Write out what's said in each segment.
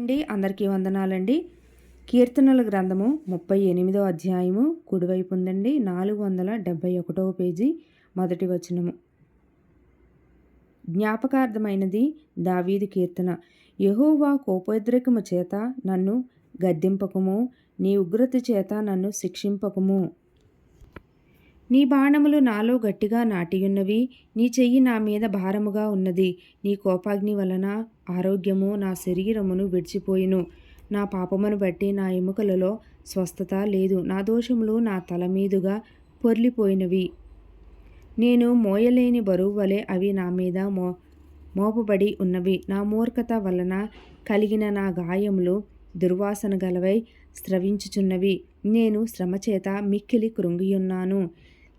అండి. అందరికీ వందనాలండి. కీర్తనల గ్రంథము ముప్పై ఎనిమిదో అధ్యాయము కుడివైపు ఉందండి. నాలుగు వందల డెబ్భై ఒకటవ పేజీ మొదటి వచనము. జ్ఞాపకార్థమైనది దావీదు కీర్తన. యహోవా కోపోద్రేకము చేత నన్ను గద్దింపకము నీ ఉగ్రత చేత నన్ను శిక్షింపకము. నీ బాణములు నాలో గట్టిగా నాటియున్నవి నీ చెయ్యి నా మీద భారముగా ఉన్నది. నీ కోపాగ్ని వలన ఆరోగ్యము నా శరీరమును విడిచిపోయిను. నా పాపమును బట్టి నా ఎముకలలో స్వస్థత లేదు. నా దోషములు నా తల మీదుగా పొర్లిపోయినవి. నేను మోయలేని బరువు వలె అవి నా మీద మో మోపబడి ఉన్నవి. నా మూర్ఖత వలన కలిగిన నా గాయములు దుర్వాసన గలవై స్రవించుచున్నవి. నేను శ్రమచేత మిక్కిలి కృంగియున్నాను.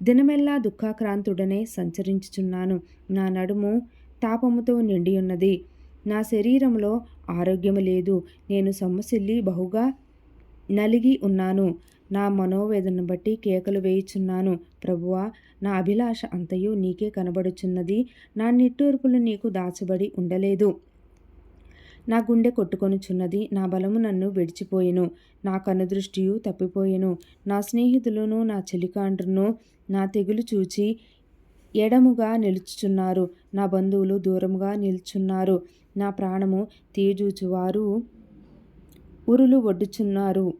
దినమెల్లా దుఃఖాక్రాంతుడనే సంచరించుచున్నాను. నా నడుము తాపముతో నిండియున్నది. నా శరీరంలో ఆరోగ్యము లేదు. నేను సొమ్మసిల్లి బహుగా నలిగి ఉన్నాను. నా మనోవేదన బట్టి కేకలు వేయుచున్నాను. ప్రభువా నా అభిలాష అంతయు నీకే కనబడుచున్నది. నా నిట్టూర్పులు నీకు దాచబడి ఉండలేదు. నా గుండె కొట్టుకొనుచున్నది నా బలము నన్ను విడిచిపోయెను నా కనుదృష్టియు తప్పిపోయెను నా స్నేహితులను నా చెలికాండ్రును నా తెగులు చూచి ఎడముగా నిలుచుచున్నారు నా బంధువులు దూరముగా నిల్చున్నారు నా ప్రాణము తీజూచువారు ఉరులు ఒడ్డుచున్నారు.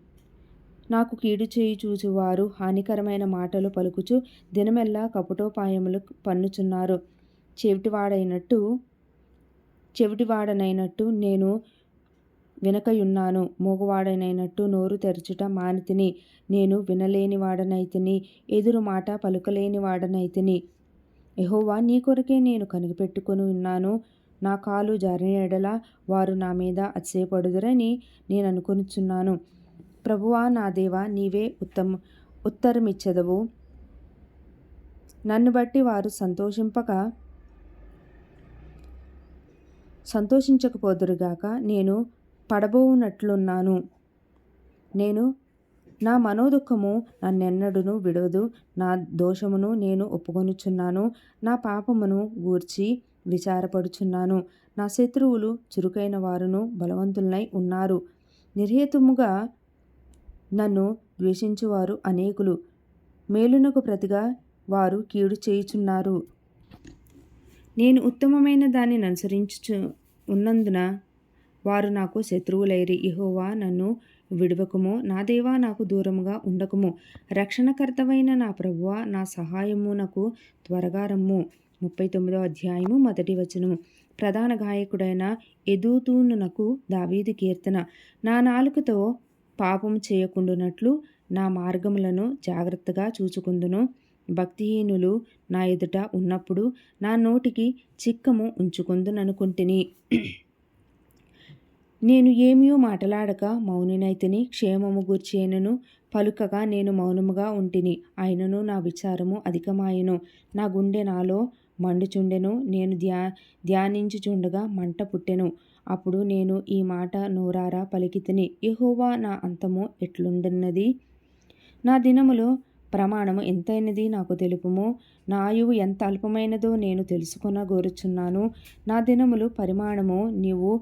నాకు కీడు చేయి చూచువారు హానికరమైన మాటలు పలుకుచు దినమెల్లా కపుటోపాయములు పన్నుచున్నారు. చెవిటివాడైనట్టు చెవిటివాడనైనట్టు నేను వినకయున్నాను. మూగవాడనైనట్టు నోరు తెరచుట మానితిని. నేను వినలేనివాడనైతిని. ఎదురు మాట పలుకలేనివాడనైతిని. ఎహోవా నీ కొరకే నేను కనిపెట్టుకుని ఉన్నాను. నా కాలు జారిన ఎడల వారు నా మీద అతిశయపడుదురని నేను అనుకొనిచున్నాను. ప్రభువా నా దేవా నీవే ఉత్తమ ఉత్తరమిచ్చదవు. నన్ను బట్టి వారు సంతోషింపక సంతోషించకపోదురుగాక నేను పడబోవునట్లున్నాను. నేను నా మనోదుఖము నన్నెన్నడును విడవదు. నా దోషమును నేను ఒప్పుకొనుచున్నాను. నా పాపమును గూర్చి విచారపడుచున్నాను. నా శత్రువులు చురుకైన వారును బలవంతులనై ఉన్నారు. నిర్హేతుముగా నన్ను ద్వేషించువారు అనేకులు. మేలునకు ప్రతిగా వారు కీడు చేయుచున్నారు. నేను ఉత్తమమైన దానిని అనుసరించు ఉన్నందున వారు నాకు శత్రువులైరి. ఇహోవా నన్ను విడువకము. నా దేవా నాకు దూరముగా ఉండకము. రక్షణకర్తవైన నా ప్రభువ నా సహాయము నాకు త్వరగా రమ్ము. ముప్పై తొమ్మిదో అధ్యాయము మొదటి వచనము. ప్రధాన గాయకుడైన ఎదుతూనునకు దావీది కీర్తన. నా నాలుకతో పాపం చేయకుండునట్లు నా మార్గములను జాగ్రత్తగా చూచుకుందును. భక్తిహీనులు నా ఎదుట ఉన్నప్పుడు నా నోటికి చిక్కము ఉంచుకుందుననుకుంటుని. నేను ఏమీ మాటలాడక మౌనినైతిని క్షేమము గూర్చేనను పలుకగా నేను మౌనముగా ఉంటిని. అయినను నా విచారము అధికమాయను. నా గుండె నాలో మండుచుండెను. నేను ధ్యా ధ్యానించుచుండగా మంట పుట్టెను. అప్పుడు నేను ఈ మాట నోరారా పలికితిని. యహోవా నా అంతము ఎట్లుండన్నది? నా దినములో ప్రమాణము ఎంతైనది నాకు తెలుపుము? నా ఆయువు ఎంత అల్పమైనదో నేను తెలుసుకున్న గోరుచున్నాను. నా దినములు పరిమాణము నీవు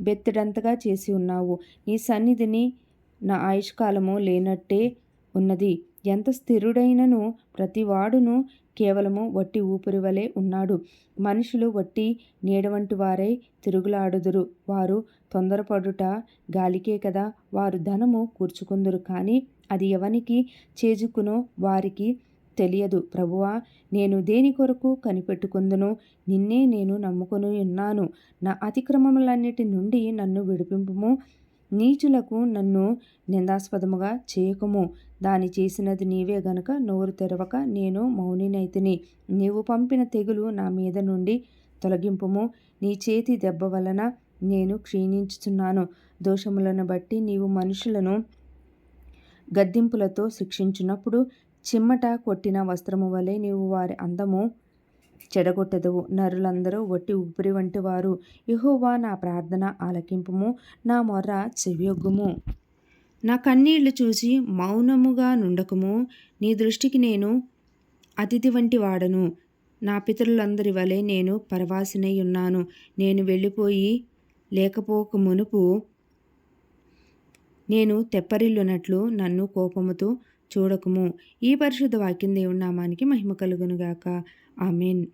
బెత్తడంతగా చేసి ఉన్నావు. నీ సన్నిధిని నా ఆయుష్కాలము లేనట్టే ఉన్నది. ఎంత స్థిరుడైనను ప్రతివాడును కేవలము వట్టి ఊపిరి వలె ఉన్నాడు. మనుషులు వట్టి నీడవంటి వారై తిరుగులాడుదురు. వారు తొందరపడుట గాలికే కదా. వారు ధనము కూర్చుకుందురు కానీ అది ఎవనికి చేజుకునో వారికి తెలియదు. ప్రభువా నేను దేని కొరకు కనిపెట్టుకుందును నిన్నే నేను నమ్ముకొని ఉన్నాను నా అతిక్రమములన్నిటి నుండి నన్ను విడిపింపుము. నీచులకు నన్ను నిందాస్పదముగా చేయకము. దాని చేసినది నీవే గనుక నోరు తెరవక నేను మౌనినైతిని. నీవు పంపిన తెగులు నా మీద నుండి తొలగింపుము. నీ చేతి దెబ్బ వలన నేను క్షీణించుచున్నాను. దోషములను బట్టి నీవు మనుషులను గద్దింపులతో శిక్షించినప్పుడు చిమ్మట కొట్టిన వస్త్రము వలె నీవు వారి అందము చెడగొట్టదు. నరులందరూ వట్టి ఊపిరి వంటి వారు యహోవా నా ప్రార్థన ఆలకింపుము నా మొర్ర చెవియొగ్గుము. నా కన్నీళ్ళు చూసి మౌనముగా నుండకము. నీ దృష్టికి నేను అతిథి వంటి వాడను. నా పితరులందరి వలె నేను పరవాసినై ఉన్నాను. నేను వెళ్ళిపోయి లేకపోక మునుపు నేను తెప్పరిల్లునట్లు నన్ను కోపముతో చూడకుము. ఈ పరిశుద్ధ వాక్యం దేవుని నామానికి మహిమ కలుగునుగాక. ఆమెన్.